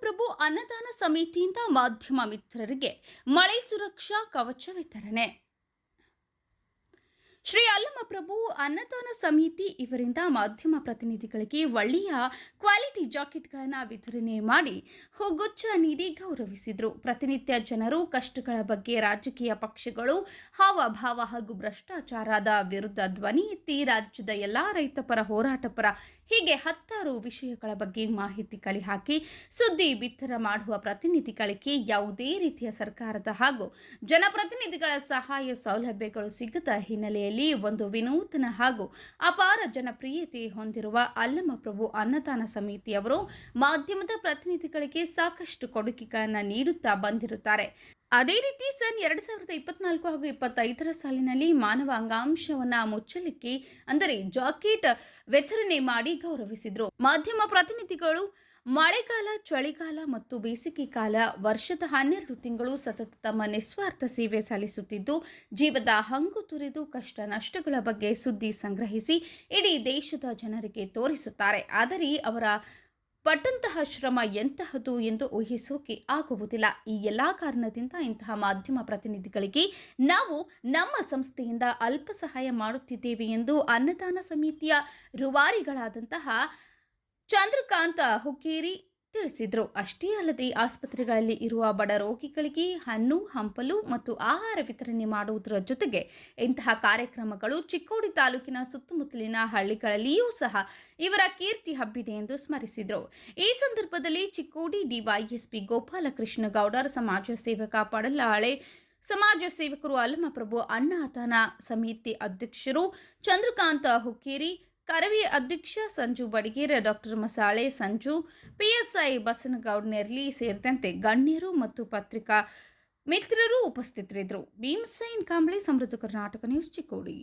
ಅಲ್ಲಮಪ್ರಭು ಅನ್ನದಾನ ಸಮಿತಿಯಿಂದ ಮಾಧ್ಯಮ ಮಿತ್ರರಿಗೆ ಮಳೆ ಸುರಕ್ಷಾ ಕವಚ ವಿತರಣೆ. ಶ್ರೀ ಅಲ್ಲಮಪ್ರಭು ಅನ್ನದಾನ ಸಮಿತಿ ಇವರಿಂದ ಮಾಧ್ಯಮ ಪ್ರತಿನಿಧಿಗಳಿಗೆ ಒಳ್ಳೆಯ ಕ್ವಾಲಿಟಿ ಜಾಕೆಟ್ಗಳನ್ನು ವಿತರಣೆ ಮಾಡಿ ಹುಗುಚ್ಚ ನೀಡಿ ಗೌರವಿಸಿದರು. ಪ್ರತಿನಿತ್ಯ ಜನರು ಕಷ್ಟಗಳ ಬಗ್ಗೆ ರಾಜಕೀಯ ಪಕ್ಷಗಳು ಹಾವಭಾವ ಹಾಗೂ ಭ್ರಷ್ಟಾಚಾರದ ವಿರುದ್ಧ ಧ್ವನಿ ಎತ್ತಿ ರಾಜ್ಯದ ಎಲ್ಲಾ ರೈತ ಪರ, ಹೋರಾಟ ಪರ ಹೀಗೆ ಹತ್ತಾರು ವಿಷಯಗಳ ಬಗ್ಗೆ ಮಾಹಿತಿ ಕಲೆ ಹಾಕಿ ಸುದ್ದಿ ಬಿತ್ತರ ಮಾಡುವ ಪ್ರತಿನಿಧಿಗಳಿಗೆ ಯಾವುದೇ ರೀತಿಯ ಸರ್ಕಾರದ ಹಾಗೂ ಜನಪ್ರತಿನಿಧಿಗಳ ಸಹಾಯ ಸೌಲಭ್ಯಗಳು ಸಿಗದ ಹಿನ್ನೆಲೆಯಲ್ಲಿ ಒಂದು ವಿನೂತನ ಹಾಗೂ ಅಪಾರ ಜನಪ್ರಿಯತೆ ಹೊಂದಿರುವ ಅಲ್ಲಮಪ್ರಭು ಅನ್ನದಾನ ಸಮಿತಿಯವರು ಮಾಧ್ಯಮದ ಪ್ರತಿನಿಧಿಗಳಿಗೆ ಸಾಕಷ್ಟು ಕೊಡುಗೆಗಳನ್ನು ನೀಡುತ್ತಾ ಬಂದಿರುತ್ತಾರೆ. ಅದೇ ರೀತಿ ಸನ್ ಎರಡು ಸಾವಿರದ ಇಪ್ಪತ್ನಾಲ್ಕು ಹಾಗೂ ಇಪ್ಪತ್ತೈದರ ಸಾಲಿನಲ್ಲಿ ಮಾನವ ಅಂಗಾಂಶವನ್ನ ಮುಚ್ಚಲಿಕ್ಕೆ, ಅಂದರೆ ಜಾಕೆಟ್ ವಿತರಣೆ ಮಾಡಿ ಗೌರವಿಸಿದರು. ಮಾಧ್ಯಮ ಪ್ರತಿನಿಧಿಗಳು ಮಳೆಗಾಲ, ಚಳಿಗಾಲ ಮತ್ತು ಬೇಸಿಗೆ ಕಾಲ ವರ್ಷದ ಹನ್ನೆರಡು ತಿಂಗಳು ಸತತ ತಮ್ಮ ನಿಸ್ವಾರ್ಥ ಸೇವೆ ಸಲ್ಲಿಸುತ್ತಿದ್ದು, ಜೀವದ ಹಂಗು ತುರಿದು ಕಷ್ಟ ನಷ್ಟಗಳ ಬಗ್ಗೆ ಸುದ್ದಿ ಸಂಗ್ರಹಿಸಿ ಇಡೀ ದೇಶದ ಜನರಿಗೆ ತೋರಿಸುತ್ತಾರೆ. ಆದರೆ ಅವರ ಪಟ್ಟಂತಹ ಶ್ರಮ ಎಂತಹದು ಎಂದು ಊಹಿಸೋಕೆ ಆಗುವುದಿಲ್ಲ. ಈ ಎಲ್ಲ ಕಾರಣದಿಂದ ಇಂತಹ ಮಾಧ್ಯಮ ಪ್ರತಿನಿಧಿಗಳಿಗೆ ನಾವು ನಮ್ಮ ಸಂಸ್ಥೆಯಿಂದ ಅಲ್ಪ ಸಹಾಯ ಮಾಡುತ್ತಿದ್ದೇವೆ ಎಂದು ಅನ್ನದಾನ ಸಮಿತಿಯ ರೂವಾರಿಗಳಾದಂತಹ ಚಂದ್ರಕಾಂತ ಹುಕ್ಕೇರಿ ತಿಳಿಸಿದರು. ಅಷ್ಟೇ ಅಲ್ಲದೆ ಆಸ್ಪತ್ರೆಗಳಲ್ಲಿ ಇರುವ ಬಡ ರೋಗಿಗಳಿಗೆ ಹಣ್ಣು, ಹಂಪಲು ಮತ್ತು ಆಹಾರ ವಿತರಣೆ ಮಾಡುವುದರ ಜೊತೆಗೆ ಇಂತಹ ಕಾರ್ಯಕ್ರಮಗಳು ಚಿಕ್ಕೋಡಿ ತಾಲೂಕಿನ ಸುತ್ತಮುತ್ತಲಿನ ಹಳ್ಳಿಗಳಲ್ಲಿಯೂ ಸಹ ಇವರ ಕೀರ್ತಿ ಹಬ್ಬಿದೆ ಎಂದು ಸ್ಮರಿಸಿದರು. ಈ ಸಂದರ್ಭದಲ್ಲಿ ಚಿಕ್ಕೋಡಿ ಡಿವೈಎಸ್ಪಿ ಗೋಪಾಲಕೃಷ್ಣ ಗೌಡರ್ ಸಮಾಜ ಸೇವಕ ಪಡಲಾಳೆ ಸಮಾಜ ಸೇವಕರು ಅಲ್ಲಮಪ್ರಭು ಅಣ್ಣಾತನ ಸಮಿತಿ ಅಧ್ಯಕ್ಷರು ಚಂದ್ರಕಾಂತ ಹುಕ್ಕೇರಿ ಕರವಿ ಅಧ್ಯಕ್ಷ ಸಂಜು ಬಡಿಗೇರ, ಡಾಕ್ಟರ್ ಮಸಾಳೆ ಸಂಜು, ಪಿಎಸ್ಐ ಬಸನಗೌಡ ನೆರ್ಲಿ ಸೇರಿದಂತೆ ಗಣ್ಯರು ಮತ್ತು ಪತ್ರಿಕಾ ಮಿತ್ರರು ಉಪಸ್ಥಿತರಿದ್ದರು. ಭೀಮ್ಸೈನ್ ಕಾಂಬ್ಳೆ, ಸಮೃದ್ಧ ಕರ್ನಾಟಕ ನ್ಯೂಸ್ ಚಿಕ್ಕೋಡಿ.